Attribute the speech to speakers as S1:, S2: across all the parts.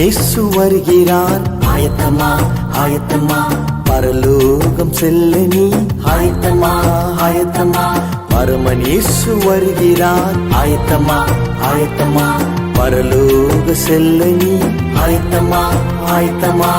S1: இயேசு வருகிறார். ஆயத்தமா ஆயத்தமா. பரலோகம் செல்ல நீ. ஆயத்தமா ஆயத்தமா. பரமன் இயேசு வருகிறார். ஆயத்தமா ஆயத்தமா. பரலோக செல்ல நீ. ஆயத்தமா ஆயத்தமா.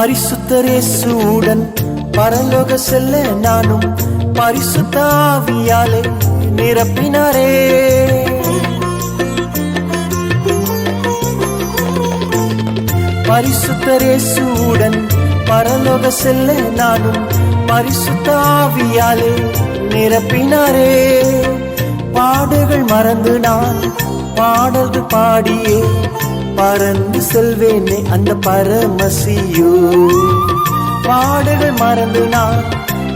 S1: பரிசுத்தரே சூடன் பரலோக செல்ல நானும் பரிசுத்தாவியாலே நிரப்பினாரே. பரிசுத்தரே சூடன் பரலோக செல்ல நானும் பரிசுத்தாவியாலே நிரப்பினாரே. பாடுகள் மறந்து நான் பாடல்கள் பாடியே பறந்து செல்வேனே அந்த பரமசியோ. பாடல்கள் மறந்து நான்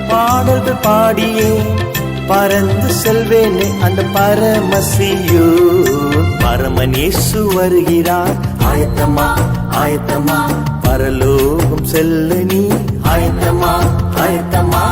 S1: பாடல்கள் பாடியே பறந்து செல்வேனே அந்த பரமசியோ. பரமனேசு வருகிறார் ஆயத்தமா ஆயத்தமா பரலோகம் செல்ல நீ ஆயத்தமா ஆயத்தமா.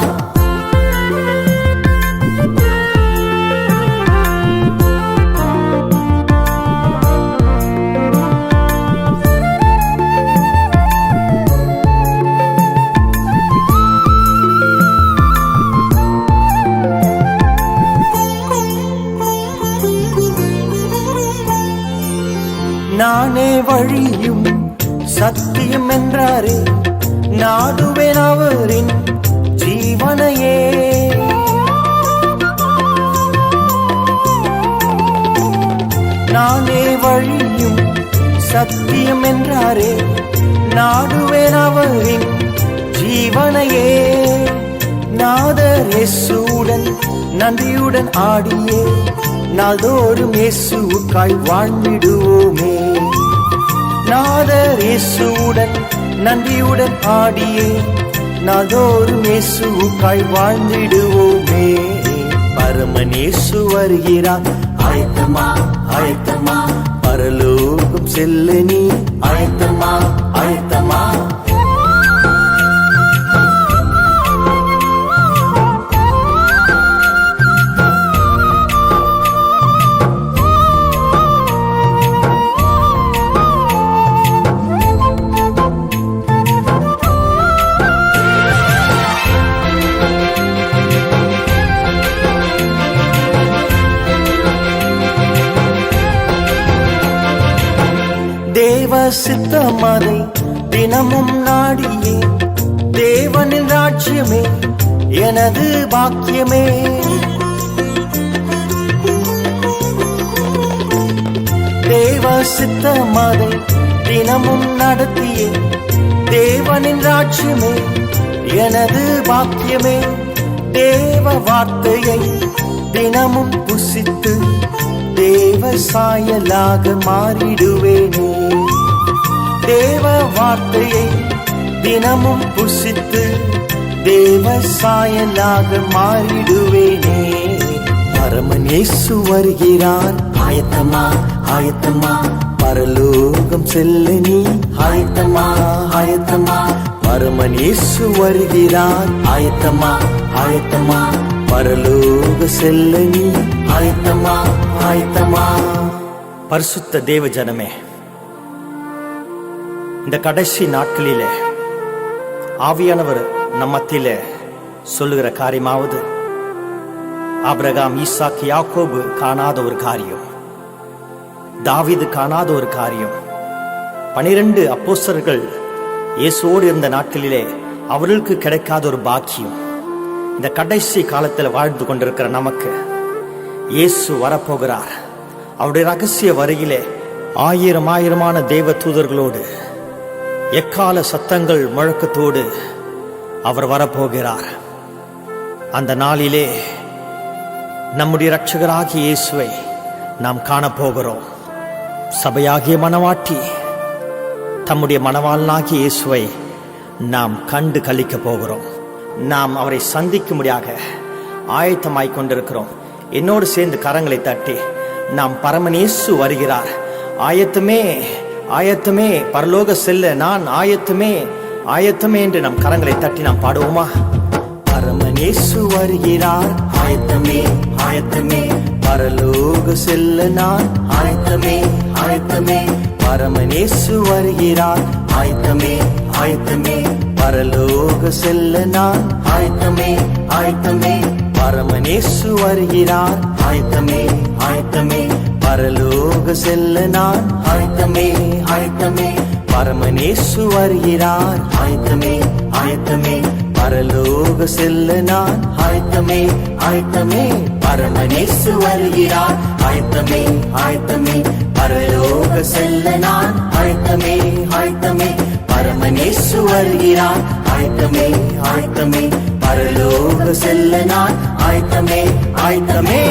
S1: நானே வழியும் சத்தியம் என்றாரே. நாடுவேன் அவரின் ஜீவனையே. நானே வழியும் சத்தியம் என்றாரே. நாடுவேன் அவரின் ஜீவனையே. நாதர் இயேசுடன் நன்றியுடன் ஆடியே. நாள்தோறும் இயேசுக்காய் வாழ்ந்திடுவோமே. நாதர் இயேசுடன் நன்றியுடன் ஆடியே நாள்தோறும் இயேசுக்காய் வாழ்ந்திடுவோமே. பரமனேசு வருகிறார். ஆயத்தமா ஆயத்தமா பரலோகம் செல்ல நீ. ஆயத்தமா ஆயத்தமா தேவ சித்தமதை தினமும் நாடியே. தேவனின் ராஜ்யமே எனது பாக்கியமே. தேவ சித்தமதை தினமும் நடத்தியே. தேவனின் ராஜ்யமே எனது பாக்கியமே. தேவ வார்த்தையை தினமும் புசித்து தேவ சாயலாக மாறிடுவேனே. தேவ வார்த்தையை தினமும் புசித்து தேவ சாயலாக மாறிடுவேனே. பரமன் இயேசு வருகிறார். ஆயத்தமா ஆயத்தமா. பரலோகம் செல்ல நீ. ஆயத்தமா ஆயத்தமா. பரமன் இயேசு வருகிறார். ஆயத்தமா ஆயத்தமா. பரலோக செல்ல நீ ஆயத்தமா ஆயத்தமா. பரிசுத்த தேவ ஜனமே இந்த கடைசி நாட்களிலே ஆவியானவர் நம் மத்தியிலே சொல்லுகிற காரியமாவது ஆபிரகாம் ஈசாக் யாக்கோபு காணாத ஒரு காரியம் தாவீது காணாத ஒரு காரியம் பனிரெண்டு அப்போஸ்தலர்கள் இயேசுவோடு இருந்த நாட்களிலே அவர்களுக்கு கிடைக்காத ஒரு பாக்கியம் இந்த கடைசி காலத்தில் வாழ்ந்து கொண்டிருக்கிற நமக்கு இயேசு வரப்போகிறார். அவருடைய ரகசிய வரியிலே ஆயிரம் ஆயிரமான தெய்வ தூதர்களோடு எக்கால சத்தங்கள் முழக்கத்தோடு அவர் வரப்போகிறார். அந்த நாளிலே நம்முடைய இரட்சகராகிய இயேசுவை நாம் காணப்போகிறோம். சபையாகிய மனவாட்டி தம்முடைய மணவாளனாகிய இயேசுவை நாம் கண்டு கழிக்கப் போகிறோம். நாம் அவரை சந்திக்கும்படியாக ஆயத்தமாய் கொண்டிருக்கிறோம். என்னோடு சேர்ந்து கரங்களை தட்டி நாம் பரமனேசு வருகிறார். ஆயத்தமே ஆயத்தமே பரலோக செல்ல நான் ஆயத்தமே ஆயத்தமே என்று நம் கரங்களை தட்டி நாம் பாடுவோமா? பரமனேசு வருகிறார். ஆயத்தமே ஆயத்தமே பரலோக செல்ல நான் ஆயத்தமே ஆயத்தமே பரமனேசு வருகிறார். ஆயத்தமே ஆயத்தமே பரலோக செல்ல நான் ஆயத்தமே ஆயத்தமே பரமனேசு வருகிறார். ஆயத்தமே ஆயத்தமே பரலோக செல்ல நான் ஆயத்தமே ஆயத்தமே பரமனேசு வருகிறார். ஆயத்தமே ஆயத்தமே பரலோக செல்ல நான் ஆயத்தமே ஆயத்தமே பரமனேசு வருகிறார். ஆயத்தமே ஆயத்தமே பரலோக செல்ல நான் ஆயத்தமே ஆயத்தமே பரமனேசு வருகிறான் ஆயத்தமே ஆயத்தமே பரலோக செல்ல நான். ஆயத்தமே ஆயத்தமே.